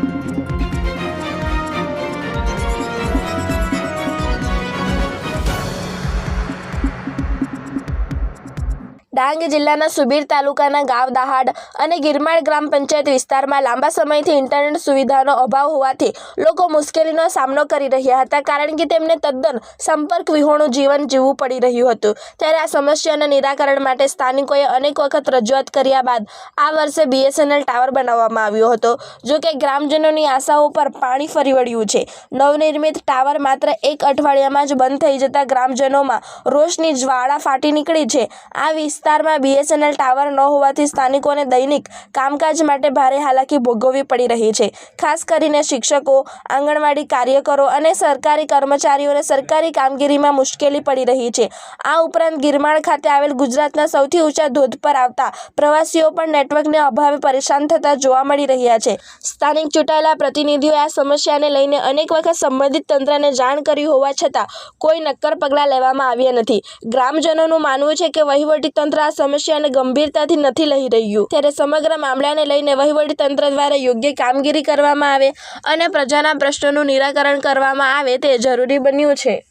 thank you Dang જિલ્લાના સુબીર તાલુકાના ગાવ દહાડ અને ગિરમાળ ગ્રામ પંચાયત વિસ્તારમાં લાંબા સમયથી ઇન્ટરનેટ સુવિધાનો અભાવ હોવાથી લોકો મુશ્કેલીનો સામનો કરી રહ્યા હતા કારણ કે તેમને તદ્દન સંપર્ક વિહોણું જીવન જીવવું પડી રહ્યું હતું. ત્યારે આ સમસ્યાના નિરાકરણ માટે સ્થાનિકોએ અનેક વખત રજૂઆત કર્યા બાદ આ વર્ષે બીએસએનએલ ટાવર બનાવવામાં આવ્યો હતો. જો કે ગ્રામજનોની આશાઓ પર પાણી ફરી વળ્યું છે. નવનિર્મિત ટાવર માત્ર એક અઠવાડિયામાં જ બંધ થઈ જતા ગ્રામજનોમાં રોષની જ્વાળા ફાટી નીકળી છે. આ વિસ્તારમાં બીએસએનએલ ટાવર ન હોવાથી સ્થાનિકોને દૈનિક કામકાજ માટે ભારે હાલાકી ભોગવવી પડી રહી છે. ખાસ કરીને શિક્ષકો, આંગણવાડી કાર્યકરો અને સરકારી કર્મચારીઓને સરકારી કામગીરીમાં મુશ્કેલી પડી રહી છે. આ ઉપરાંત ગિરમાળ ખાતે આવેલ ગુજરાતના સૌથી ઊંચા ધોધ પર આવતા પ્રવાસીઓ પણ નેટવર્કને અભાવે પરેશાન થતા જોવા મળી રહ્યા છે. સ્થાનિક ચૂંટાયેલા પ્રતિનિધિઓએ આ સમસ્યાને લઈને અનેક વખત સંબંધિત તંત્રને જાણ કરી હોવા છતાં કોઈ નક્કર પગલાં લેવામાં આવ્યા નથી. ગ્રામજનોનું માનવું છે કે વહીવટીતંત્ર આ સમસ્યાને ગંભીરતાથી નથી લઈ રહ્યું. ત્યારે સમગ્ર મામલાને લઈને વહીવટી તંત્ર દ્વારા યોગ્ય કામગીરી કરવામાં આવે અને પ્રજાના પ્રશ્નોનું નિરાકરણ કરવામાં આવે તે જરૂરી બન્યું છે.